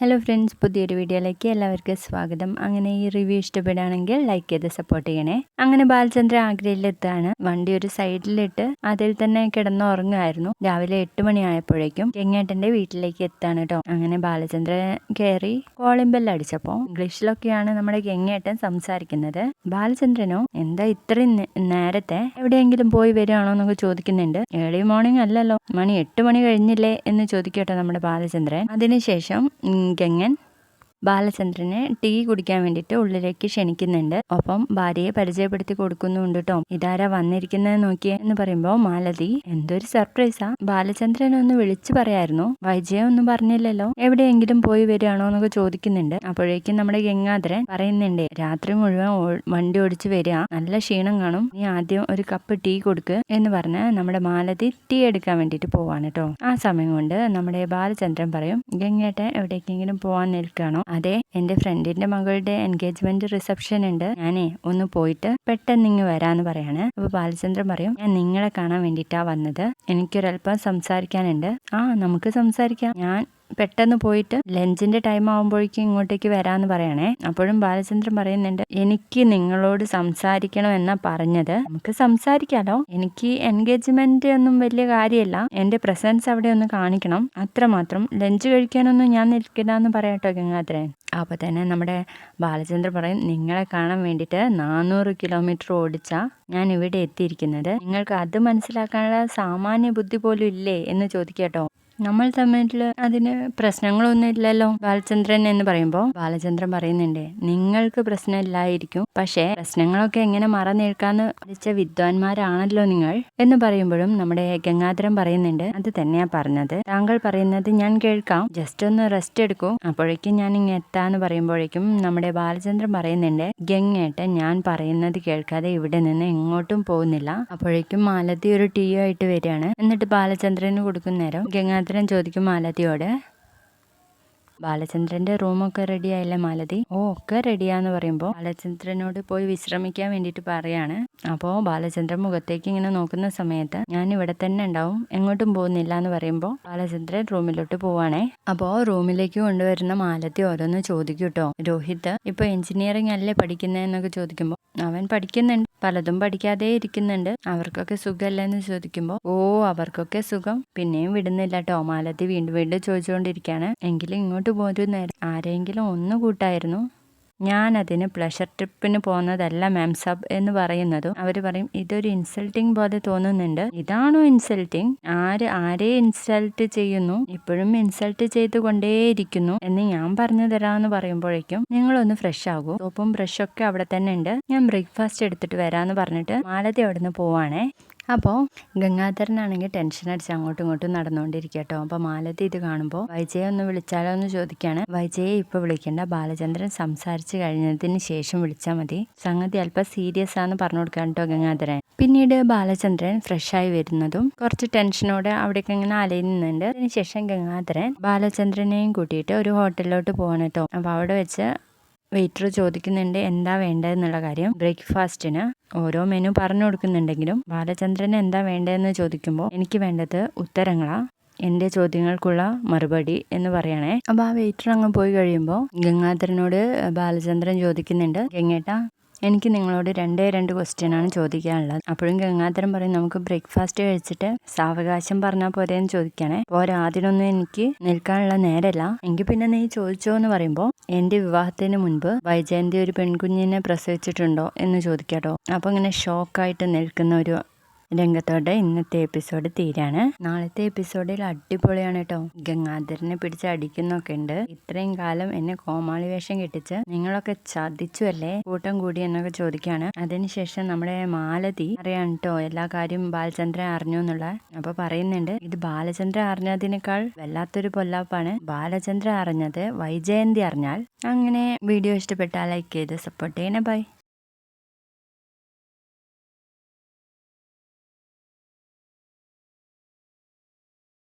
Hello friends പുതിയൊരു വീഡിയോയിലേക്ക് എല്ലാവർക്കും സ്വാഗതം. അങ്ങനെ ഈ റിവ്യൂ ഇഷ്ടപ്പെടുകയാണെങ്കിൽ ലൈക്ക് ചെയ്ത് സപ്പോർട്ട് ചെയ്യണേ. അങ്ങനെ ബാലചന്ദ്ര ആഗ്രയിലെത്താണ് വണ്ടി ഒരു സൈഡിലിട്ട് അതിൽ തന്നെ കിടന്നുറങ്ങുമായിരുന്നു രാവിലെ എട്ട് മണിയായപ്പോഴേക്കും ചെങ്ങേട്ടന്റെ വീട്ടിലേക്ക് എത്താണ് കേട്ടോ. അങ്ങനെ ബാലചന്ദ്ര കയറി കോളിംഗ് ബെൽ അടിച്ചപ്പോ ഇംഗ്ലീഷിലൊക്കെയാണ് നമ്മുടെ ചെങ്ങേട്ടൻ സംസാരിക്കുന്നത്. ബാലചന്ദ്രനോ എന്താ ഇത്രയും നേരത്തെ എവിടെയെങ്കിലും പോയി വരികയാണോ എന്നൊക്കെ ചോദിക്കുന്നുണ്ട്. ഏർലി മോർണിംഗ് അല്ലല്ലോ. മണി എട്ട് മണി കഴിഞ്ഞില്ലേ? എന്ന് ചോദിക്കട്ടോ നമ്മുടെ ബാലചന്ദ്രൻ. അതിനുശേഷം pakinggan ബാലചന്ദ്രനെ ടീ കുടിക്കാൻ വേണ്ടിയിട്ട് ഉള്ളിലേക്ക് ക്ഷണിക്കുന്നുണ്ട്. ഒപ്പം ഭാര്യയെ പരിചയപ്പെടുത്തി കൊടുക്കുന്നുണ്ട് കേട്ടോ ഇതാരാ വന്നിരിക്കുന്നത് നോക്കിയേ എന്ന് പറയുമ്പോൾ മാലതി. എന്തൊരു സർപ്രൈസാ. ബാലചന്ദ്രൻ ഒന്ന് വിളിച്ചു പറയായിരുന്നു. വൈജയ ഒന്നും പറഞ്ഞില്ലല്ലോ. എവിടെയെങ്കിലും പോയി വരികയാണോ എന്നൊക്കെ ചോദിക്കുന്നുണ്ട്. അപ്പോഴേക്കും നമ്മുടെ ഗംഗാധരൻ പറയുന്നുണ്ട് രാത്രി മുഴുവൻ വണ്ടി ഓടിച്ചു വരിക. നല്ല ക്ഷീണം കാണും. നീ ആദ്യം ഒരു കപ്പ് ടീ കൊടുക്ക് എന്ന് പറഞ്ഞ് നമ്മുടെ മാലതി ടീ എടുക്കാൻ വേണ്ടിയിട്ട് പോവാണ് കേട്ടോ ആ സമയം കൊണ്ട് നമ്മുടെ ബാലചന്ദ്രൻ പറയും ഗംഗേട്ടൻ എവിടേക്കെങ്കിലും പോവാൻ നിൽക്കുകയാണോ? അതെ എന്റെ ഫ്രണ്ടിന്റെ മകളുടെ എൻഗേജ്മെന്റ് റിസപ്ഷൻ ഉണ്ട്. ഞാനേ ഒന്ന് പോയിട്ട് പെട്ടെന്ന് ഇങ്ങ് വരാന്ന് പറയാണ്. അപ്പൊ ബാലചന്ദ്രൻ പറയും ഞാൻ നിങ്ങളെ കാണാൻ വേണ്ടിട്ടാ വന്നത്. എനിക്കൊരല്പം സംസാരിക്കാനുണ്ട്. ആ നമുക്ക് സംസാരിക്കാം. ഞാൻ പെട്ടെന്ന് പോയിട്ട് ലഞ്ചിന്റെ ടൈം ആകുമ്പോഴേക്കും ഇങ്ങോട്ടേക്ക് വരാന്ന് പറയണേ. അപ്പോഴും ബാലചന്ദ്രൻ പറയുന്നുണ്ട് എനിക്ക് നിങ്ങളോട് സംസാരിക്കണം എന്നാ പറഞ്ഞത്. നമുക്ക് സംസാരിക്കാലോ. എനിക്ക് എൻഗേജ്മെന്റ് ഒന്നും വലിയ കാര്യമല്ല എന്റെ പ്രസൻസ് അവിടെ ഒന്ന് കാണിക്കണം. അത്രമാത്രം. ലഞ്ച് കഴിക്കാനൊന്നും ഞാൻ നിൽക്കില്ല എന്ന് പറയട്ടോ ഗംഗാധരൻ. അപ്പോൾ തന്നെ നമ്മുടെ ബാലചന്ദ്രൻ പറയും നിങ്ങളെ കാണാൻ വേണ്ടിയിട്ട് നാനൂറ് കിലോമീറ്റർ ഓടിച്ച ഞാൻ ഇവിടെ എത്തിയിരിക്കുന്നത്. നിങ്ങൾക്ക് അത് മനസ്സിലാക്കാനുള്ള സാമാന്യ ബുദ്ധി പോലും ഇല്ലേ? എന്ന് ചോദിക്കട്ടോ നമ്മൾ തമ്മിൽ അതിന് പ്രശ്നങ്ങളൊന്നും ഇല്ലല്ലോ. ബാലചന്ദ്രൻ എന്ന് പറയുമ്പോൾ ബാലചന്ദ്രൻ പറയുന്നുണ്ട് നിങ്ങൾക്ക് പ്രശ്നമില്ലായിരിക്കും പക്ഷേ പ്രശ്നങ്ങളൊക്കെ എങ്ങനെ മറന്നേൽക്കാന്ന് പഠിച്ച വിദ്വാൻമാരാണല്ലോ നിങ്ങൾ? എന്ന് പറയുമ്പോഴും നമ്മുടെ ഗംഗാധരൻ പറയുന്നുണ്ട് അത് തന്നെയാ പറഞ്ഞത്. താങ്കൾ പറയുന്നത് ഞാൻ കേൾക്കാം. ജസ്റ്റ് ഒന്ന് റെസ്റ്റ് എടുക്കൂ. അപ്പോഴേക്കും ഞാൻ ഇങ്ങ് എത്താന്ന് പറയുമ്പോഴേക്കും നമ്മുടെ ബാലചന്ദ്രൻ പറയുന്നുണ്ട് ഗംഗേട്ട ഞാൻ പറയുന്നത് കേൾക്കാതെ ഇവിടെ നിന്ന് എങ്ങോട്ടും പോകുന്നില്ല. അപ്പോഴേക്കും മാലതി ഒരു ടീ ആയിട്ട് വരികയാണ്. എന്നിട്ട് ബാലചന്ദ്രന് കൊടുക്കുന്നേരം ഗംഗാധരൻ ഉത്തരം ചോദിക്കും മാലതിയോട്. ബാലചന്ദ്രന്റെ റൂമൊക്കെ റെഡി ആയില്ലേ മാലതി? ഓ ഒക്കെ റെഡിയാന്ന് പറയുമ്പോൾ ബാലചന്ദ്രനോട് പോയി വിശ്രമിക്കാൻ വേണ്ടിട്ട് പറയാണ്. അപ്പോൾ ബാലചന്ദ്രൻ മുഖത്തേക്ക് ഇങ്ങനെ നോക്കുന്ന സമയത്ത് ഞാൻ ഇവിടെ തന്നെ ഉണ്ടാവും എങ്ങോട്ടും പോകുന്നില്ല എന്ന് പറയുമ്പോൾ ബാലചന്ദ്രൻ റൂമിലോട്ട് പോവാണേ. അപ്പോൾ റൂമിലേക്ക് കൊണ്ടുവരുന്ന മാലതി ഓരോന്ന് ചോദിക്കും കേട്ടോ രോഹിത് ഇപ്പൊ എഞ്ചിനീയറിംഗ് അല്ലേ പഠിക്കുന്നതെന്നൊക്കെ ചോദിക്കുമ്പോൾ അവൻ പഠിക്കുന്നുണ്ട് പലതും പഠിക്കാതെ ഇരിക്കുന്നുണ്ട് അവർക്കൊക്കെ സുഖമല്ലെന്ന് ചോദിക്കുമ്പോൾ ഓ അവർക്കൊക്കെ സുഖം പിന്നെയും വിടുന്നില്ല കേട്ടോ മാലതി വീണ്ടും വീണ്ടും ചോദിച്ചുകൊണ്ടിരിക്കുകയാണ് എങ്കിലും ഇങ്ങോട്ട് പോരുന്നേരം ആരെങ്കിലും ഒന്ന് കൂട്ടായിരുന്നു. ഞാനതിന് പ്ലഷർ ട്രിപ്പിന് പോകുന്നതല്ല മാം സബ് എന്ന് പറയുന്നതും. അവർ പറയും ഇതൊരു ഇൻസൾട്ടിങ് പോലെ തോന്നുന്നുണ്ട്. ഇതാണോ ഇൻസൾട്ടിങ് ആര് ആരെ ഇൻസൾട്ട് ചെയ്യുന്നു? ഇപ്പോഴും ഇൻസൾട്ട് ചെയ്തുകൊണ്ടേയിരിക്കുന്നു എന്ന് ഞാൻ പറഞ്ഞു തരാമെന്ന് പറയുമ്പോഴേക്കും നിങ്ങളൊന്ന് ഫ്രഷ് ആകൂ. സോപ്പും ബ്രഷൊക്കെ അവിടെ തന്നെ ഉണ്ട്. ഞാൻ ബ്രേക്ക്ഫാസ്റ്റ് എടുത്തിട്ട് വരാമെന്ന് പറഞ്ഞിട്ട് മാലതി അവിടെ നിന്ന് പോവാണേ. അപ്പോൾ ഗംഗാധരനാണെങ്കിൽ ടെൻഷൻ അടിച്ച് അങ്ങോട്ടും ഇങ്ങോട്ടും നടന്നുകൊണ്ടിരിക്കട്ടോ കേട്ടോ. അപ്പോൾ മാലതി ഇത് കാണുമ്പോൾ വൈജയെ ഒന്ന് വിളിച്ചാലോ എന്ന് ചോദിക്കുകയാണ്. വൈജയെ ഇപ്പോൾ വിളിക്കേണ്ട ബാലചന്ദ്രൻ സംസാരിച്ച് കഴിഞ്ഞതിന് ശേഷം വിളിച്ചാൽ മതി. സംഗതി അല്പം സീരിയസ് ആണെന്ന് പറഞ്ഞു കൊടുക്കാൻ കേട്ടോ ഗംഗാധരൻ. പിന്നീട് ബാലചന്ദ്രൻ ഫ്രഷായി വരുന്നതും കുറച്ച് ടെൻഷനോടെ അവിടേക്ക് ഇങ്ങനെ അലയുന്നുണ്ട് അതിനുശേഷം ഗംഗാധരൻ ബാലചന്ദ്രനെയും കൂട്ടിയിട്ട് ഒരു ഹോട്ടലിലോട്ട് പോകണം കേട്ടോ. അപ്പോൾ അവിടെ വെച്ച് വെയിറ്റർ ചോദിക്കുന്നുണ്ട് എന്താ വേണ്ടതെന്നുള്ള കാര്യം. ബ്രേക്ക്ഫാസ്റ്റിന് ഓരോ മെനു പറഞ്ഞു കൊടുക്കുന്നുണ്ടെങ്കിലും ബാലചന്ദ്രന് എന്താ വേണ്ടതെന്ന് ചോദിക്കുമ്പോൾ എനിക്ക് വേണ്ടത് ഉത്തരങ്ങളാ. എന്റെ ചോദ്യങ്ങൾക്കുള്ള മറുപടി എന്ന് പറയണേ. അപ്പോൾ ആ വെയിറ്റർ അങ്ങ് പോയി കഴിയുമ്പോൾ ഗംഗാധരനോട് ബാലചന്ദ്രൻ ചോദിക്കുന്നുണ്ട് ഗംഗേട്ട എനിക്ക് നിങ്ങളോട് രണ്ടേ രണ്ട് ക്വസ്റ്റ്യനാണ് ചോദിക്കാനുള്ളത്. അപ്പോഴും ഗംഗാധരൻ പറയും നമുക്ക് ബ്രേക്ക്ഫാസ്റ്റ് കഴിച്ചിട്ട് സാവകാശം പറഞ്ഞാൽ പോരെ എന്ന് ചോദിക്കണേ. പോരാ ആദ്യമൊന്നും എനിക്ക് നിൽക്കാനുള്ള നേരല്ല. എങ്കിൽ പിന്നെ നീ ചോദിച്ചോ എന്ന് പറയുമ്പോൾ എന്റെ വിവാഹത്തിന് മുൻപ് വൈജയന്തി ഒരു പെൺകുഞ്ഞിനെ പ്രസവിച്ചിട്ടുണ്ടോ? എന്ന് ചോദിക്കാട്ടോ. അപ്പോൾ ഇങ്ങനെ ഷോക്കായിട്ട് നിൽക്കുന്ന ഒരു രംഗത്തോടെ ഇന്നത്തെ എപ്പിസോഡ് തീരാണ്. നാളത്തെ എപ്പിസോഡിൽ അടിപൊളിയാണ് കേട്ടോ ഗംഗാധരനെ പിടിച്ച് അടിക്കുന്നൊക്കെ ഉണ്ട്. ഇത്രയും കാലം എന്നെ കോമാളി വേഷം കെട്ടിച്ച് നിങ്ങളൊക്കെ ചതിച്ചു അല്ലേ? കൂട്ടം കൂടി എന്നൊക്കെ ചോദിക്കുകയാണ് അതിനുശേഷം നമ്മുടെ മാലതി അറിയാൻ കേട്ടോ എല്ലാ കാര്യം ബാലചന്ദ്രൻ അറിഞ്ഞു എന്നുള്ള അപ്പൊ പറയുന്നുണ്ട്. ഇത് ബാലചന്ദ്രൻ അറിഞ്ഞതിനേക്കാൾ വല്ലാത്തൊരു പൊല്ലാപ്പാണ്. ബാലചന്ദ്രൻ അറിഞ്ഞത് വൈജയന്തി അറിഞ്ഞാൽ. അങ്ങനെ വീഡിയോ ഇഷ്ടപ്പെട്ടാൽ ലൈക്ക് ചെയ്ത് സപ്പോർട്ട് ചെയ്യണേ. ബൈ